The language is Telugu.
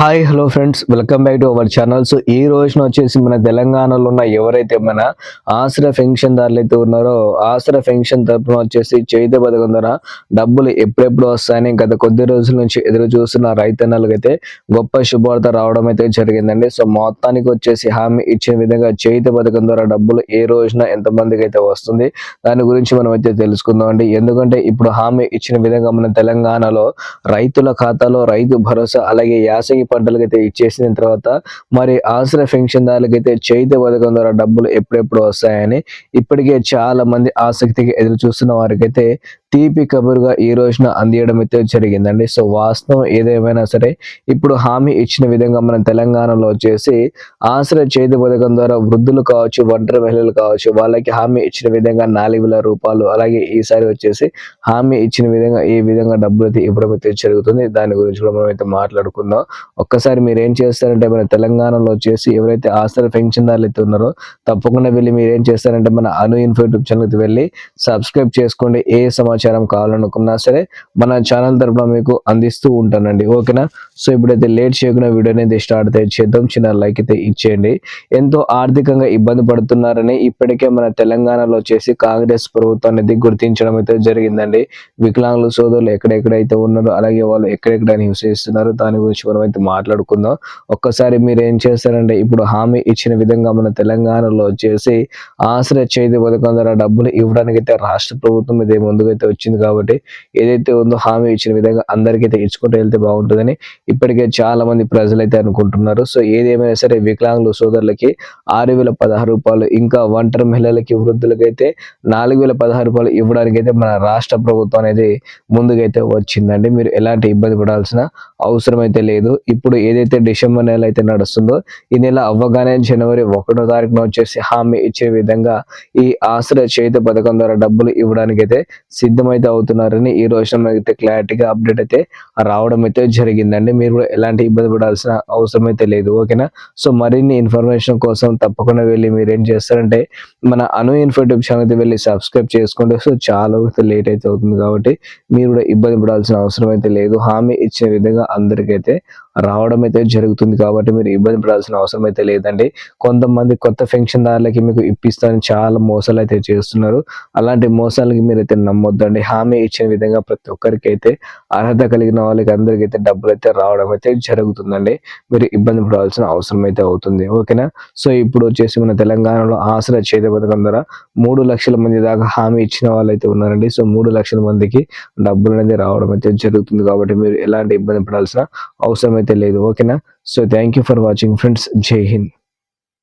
Hi hello friends welcome back to our channel so ఈ రోజున వచ్చేసి మన తెలంగాణలో ఉన్న ఎవరైతే మన ఆశ్రయ పెన్షన్ దారులు అయితే ఉన్నారో ఆశ్రయ పెన్షన్ తరపున వచ్చేసి చేతి పథకం ద్వారా డబ్బులు ఎప్పుడెప్పుడు వస్తాయని గత కొద్ది రోజుల నుంచి ఎదురు చూస్తున్న రైతన్నలకు అయితే గొప్ప శుభార్త రావడం అయితే జరిగిందండి. సో మొత్తానికి వచ్చేసి హామీ ఇచ్చిన విధంగా చేతి పథకం ద్వారా డబ్బులు ఏ రోజున ఎంతమందికి అయితే వస్తుంది దాని గురించి మనం అయితే తెలుసుకుందాం అండి. ఎందుకంటే ఇప్పుడు హామీ ఇచ్చిన విధంగా మన తెలంగాణలో రైతుల ఖాతాలో రైతు భరోసా అలాగే యాసంగి పంటలకు అయితే ఇచ్చేసిన తర్వాత మరి ఆశ్రయ పెన్షన్దారులకైతే చైత్య పథకం ద్వారా డబ్బులు ఎప్పుడెప్పుడు వస్తాయని ఇప్పటికే చాలా మంది ఆసక్తిగా ఎదురు చూస్తున్న వారికైతే తీపి కబురుగా ఈ రోజున అందియడం అయితే జరిగిందండి. సో వాస్తవం ఏదేమైనా సరే ఇప్పుడు హామీ ఇచ్చిన విధంగా మన తెలంగాణలో వచ్చేసి ఆశ్రయ చేతి పథకం ద్వారా వృద్ధులు కావచ్చు ఒంటరి మహిళలు కావచ్చు వాళ్ళకి హామీ ఇచ్చిన విధంగా నాలుగు వేల రూపాయలు అలాగే ఈసారి వచ్చేసి హామీ ఇచ్చిన విధంగా ఈ విధంగా డబ్బులు అయితే ఇవ్వడం అయితే జరుగుతుంది. దాని గురించి కూడా మనం అయితే మాట్లాడుకుందాం. ఒక్కసారి మీరు ఏం చేస్తారంటే మన తెలంగాణలో వచ్చేసి ఎవరైతే ఆశ్రయ పెన్షన్దారులు అయితే ఉన్నారో తప్పకుండా వెళ్ళి మీరు ఏం చేస్తారంటే మన అను ఇన్ఫో యూట్యూబ్ ఛానల్కి వెళ్ళి సబ్స్క్రైబ్ చేసుకోండి. ఏ సమాచారం కావాలనుకున్నా సరే మన ఛానల్ తరఫున మీకు అందిస్తూ ఉంటానండి ఓకేనా? సో ఇప్పుడైతే లేట్ చేయకుండా వీడియో అనేది స్టార్ట్ అయితే చేద్దాం. చిన్న లైక్ అయితే ఇచ్చేయండి. ఎంతో ఆర్థికంగా ఇబ్బంది పడుతున్నారని ఇప్పటికే మన తెలంగాణలో వచ్చేసి కాంగ్రెస్ ప్రభుత్వం అనేది గుర్తించడం అయితే జరిగిందండి. వికలాంగుల సోదరులు ఎక్కడెక్కడైతే ఉన్నారో అలాగే వాళ్ళు ఎక్కడెక్కడ నివసిస్తున్నారు దాని గురించి మనం అయితే మాట్లాడుకుందాం. ఒక్కసారి మీరు ఏం చేస్తారంటే ఇప్పుడు హామీ ఇచ్చిన విధంగా మన తెలంగాణలో వచ్చేసి ఆశ్రయ చేతి పథకం ద్వారా డబ్బులు ఇవ్వడానికి అయితే రాష్ట్ర ప్రభుత్వం ఇదే ముందుకైతే వచ్చింది కాబట్టి ఏదైతే ఉందో హామీ ఇచ్చిన విధంగా అందరికైతే ఇచ్చుకుంటూ వెళ్తే బాగుంటుందని ఇప్పటికే చాలా మంది ప్రజలు అయితే అనుకుంటున్నారు. సో ఏదేమైనా సరే వికలాంగుల సోదరులకి ఆరు వేల పదహారు రూపాయలు ఇంకా ఒంటరి మహిళలకి వృద్ధులకైతే నాలుగు వేల పదహారు రూపాయలు ఇవ్వడానికి అయితే మన రాష్ట్ర ప్రభుత్వం అనేది ముందుకైతే వచ్చిందండి. మీరు ఎలాంటి ఇబ్బంది పడాల్సిన అవసరం అయితే లేదు. ఇప్పుడు ఏదైతే డిసెంబర్ నెల అయితే నడుస్తుందో ఈ నెల అవ్వగానే జనవరి ఒకటో తారీఖున వచ్చేసి హామీ ఇచ్చే విధంగా ఈ ఆశ్రయ చేతి పథకం ద్వారా డబ్బులు ఇవ్వడానికి అయితే సిద్ధమైతే అవుతున్నారని ఈ రోజున మనకైతే క్లారిటీగా అప్డేట్ అయితే రావడం అయితే జరిగిందండి. మీరు కూడా ఎలాంటి ఇబ్బంది పడాల్సిన అవసరం అయితే లేదు ఓకేనా సో మరిన్ని ఇన్ఫర్మేషన్ కోసం తప్పకుండా వెళ్ళి మీరు ఏం చేస్తారంటే మన అను ఇన్ఫో యూట్యూబ్ ఛానల్ వెళ్ళి సబ్స్క్రైబ్ చేసుకుంటే సో చాలా లేట్ అయితే అవుతుంది కాబట్టి మీరు కూడా ఇబ్బంది పడాల్సిన అవసరం అయితే లేదు. హామీ ఇచ్చిన విధంగా అందరికైతే రావడం అయితే జరుగుతుంది కాబట్టి మీరు ఇబ్బంది పడాల్సిన అవసరం అయితే లేదండి. కొంతమంది కొత్త పెన్షన్దారులకి మీకు ఇప్పిస్తారని చాలా మోసాలు అయితే చేస్తున్నారు. అలాంటి మోసాలకి మీరు అయితే నమ్మొద్దండి. హామీ ఇచ్చిన విధంగా ప్రతి ఒక్కరికి అయితే అర్హత కలిగిన వాళ్ళకి అందరికీ అయితే డబ్బులు అయితే రావడం అయితే జరుగుతుందండి. మీరు ఇబ్బంది పడాల్సిన అవసరం అయితే అవుతుంది. ఓకేనా? సో ఇప్పుడు వచ్చేసి మన తెలంగాణలో ఆశ్రయ చేత పథకం ద్వారా మూడు లక్షల మంది దాకా హామీ ఇచ్చిన వాళ్ళు అయితే ఉన్నారండి. సో మూడు లక్షల మందికి డబ్బులు అనేది రావడం అయితే జరుగుతుంది కాబట్టి మీరు ఎలాంటి ఇబ్బంది పడాల్సిన అవసరం అయితే లేదు ఓకేనా? So thank you for watching friends జై హింద్